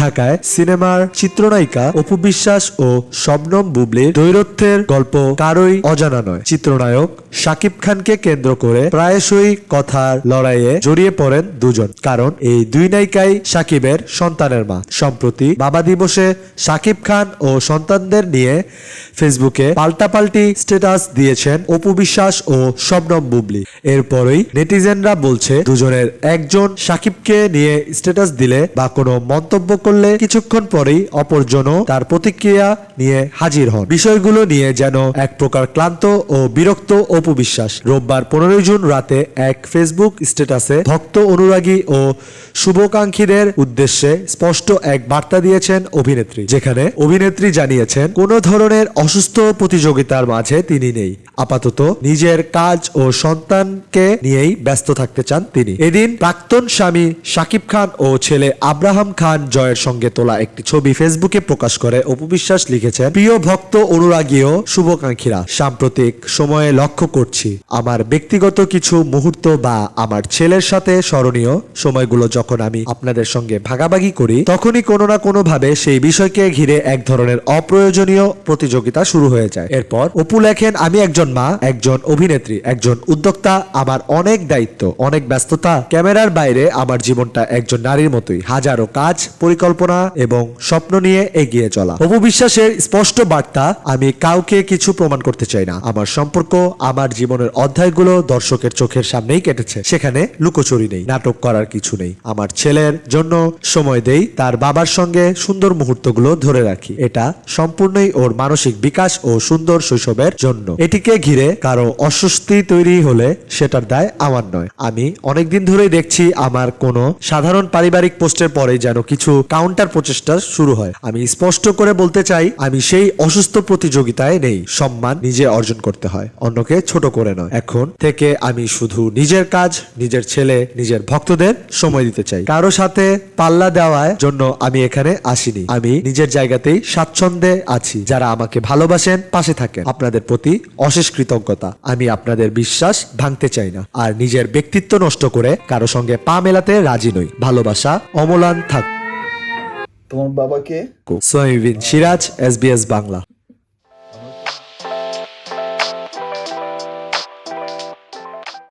ঢাকায় সিনেমার চিত্রনায়িকা অপু বিশ্বাস ও শবনম বুবলির দৈরথ্যের গল্প কারোই অজানা নয়। চিত্রনায়ক শাকিব খানকে কেন্দ্র করে প্রায়শই কথার লড়াইয়ে জড়িয়ে পড়েন দুজন, কারণ এই দুই নায়িকাই শাকিবের সন্তানের মা। সম্প্রতি বাবা দিবসে শাকিব খান ও সন্তানদের নিয়ে ফেসবুকে পাল্টাপাল্টি স্ট্যাটাস দিয়েছেন অপু বিশ্বাস ও শবনম বুবলি। এরপরই নেটিজেনরা বলছে, দুজনের একজন শাকিবকে নিয়ে স্ট্যাটাস দিলে বা কোনো মন্তব্য করলে কিছুক্ষণ পরেই অপরজনও তার প্রতিক্রিয়া নিয়ে হাজির হন। বিষয়গুলো নিয়ে যেন এক প্রকার ক্লান্ত ও বিরক্ত অপু বিশ্বাস রোববার পনেরোই জুন রাতে এক ফেসবুক স্ট্যাটাসে ভক্ত অনুরাগী ও শুভকাঙ্ক্ষীদের উদ্দেশ্যে স্পষ্ট এক বার্তা দিয়েছেন অভিনেত্রী, যেখানে অভিনেত্রী জানিয়েছেন, কোনো ধরনের অসুস্থ প্রতিযোগিতার মাঝে তিনি নেই। আপাতত নিজের কাজ ও সন্তানকে নিয়েই ব্যস্ত থাকতে চান তিনি। এদিন প্রাক্তন স্বামী শাকিব খান ও ছেলে আব্রাহাম খান জয়ের সঙ্গে তোলা একটি ছবি ফেসবুকে প্রকাশ করে। অপু বিশ্বাস লিখেছেন, প্রিয় ভক্ত অনুরাগী ও শুভকাঙ্ক্ষীরা, সাম্প্রতিক সময়ে লক্ষ্য করছি, আমার ব্যক্তিগত কিছু মুহূর্ত বা আমার ছেলের সাথে স্মরণীয় সময়গুলো যখন আমি আপনাদের সঙ্গে ভাগাভাগি করি, তখনই কোনো না কোনো ভাবে সেই বিষয়কে ঘিরে এক ধরনের অপ্রয়োজনীয় প্রতিযোগিতা শুরু হয়ে যায়। এরপর অপু লেখেন, আমি একজন মা, একজন অভিনেত্রী, একজন উদ্যোক্তা, আমার অনেক দায়িত্ব, অনেক ব্যস্ততা, ক্যামেরার বাইরে আমার জীবনটা একজন নারীর মতোই, হাজারো কাজ পরিকল্পনা এবং স্বপ্ন নিয়ে এগিয়ে চলা। অপু বিশ্বাসের স্পষ্ট বার্তা, আমি কাউকে কিছু প্রমাণ করতে চাই না। আমার সম্পর্ক, আমার জীবনের অধ্যায়গুলো দর্শকের চোখের সামনেই কেটেছে। সেখানে লুকোচুরি নেই, নাটক করার কিছু নেই। আমার ছেলের জন্য সময় দেই, তার বাবার সঙ্গে সুন্দর মুহূর্তগুলো ধরে রাখি। এটা সম্পূর্ণই ওর মানসিক বিকাশ ও সুন্দর শৈশবের জন্য। এটিকে ঘিরে কারও অস্বস্তি তৈরি হলে সেটার দায় আমার নয়। আমি অনেকদিন ধরেই দেখছি আমার কোনো সাধারণ পারিবারিক পোস্টের পরে যেন কিছু কাউন্টার প্রচেষ্টা শুরু হয়। আমি স্পষ্ট করে বলতে চাই, আমি সেই অসুস্থ প্রতিযোগিতায় নেই, সম্মান নিজে অর্জন করতে হয়, অন্যকে ছোট করে নয়। এখন থেকে আমি শুধু নিজের কাজ, নিজের ছেলে, নিজের ভক্তদের সময় দিতে চাই। কারও সাথে পাল্লা দেওয়ার জন্য আমি এখানে আসিনি। আমি নিজের জায়গাতেই স্বাচ্ছন্দ্যে আছি। যারা আমাকে ভালোবাসেন, পাশে থাকেন। আপনাদের প্রতি অশেষ কৃতজ্ঞতা। আমি আপনাদের বিশ্বাস ভাঙতে চাই না। আর নিজের ব্যক্তিত্ব নষ্ট করে কারও সঙ্গে পা মেলাতে রাজি নই। ভালোবাসা অমলান থাক। তোমার বাবাকে? সোহিবিন সিরাজ এস বাংলা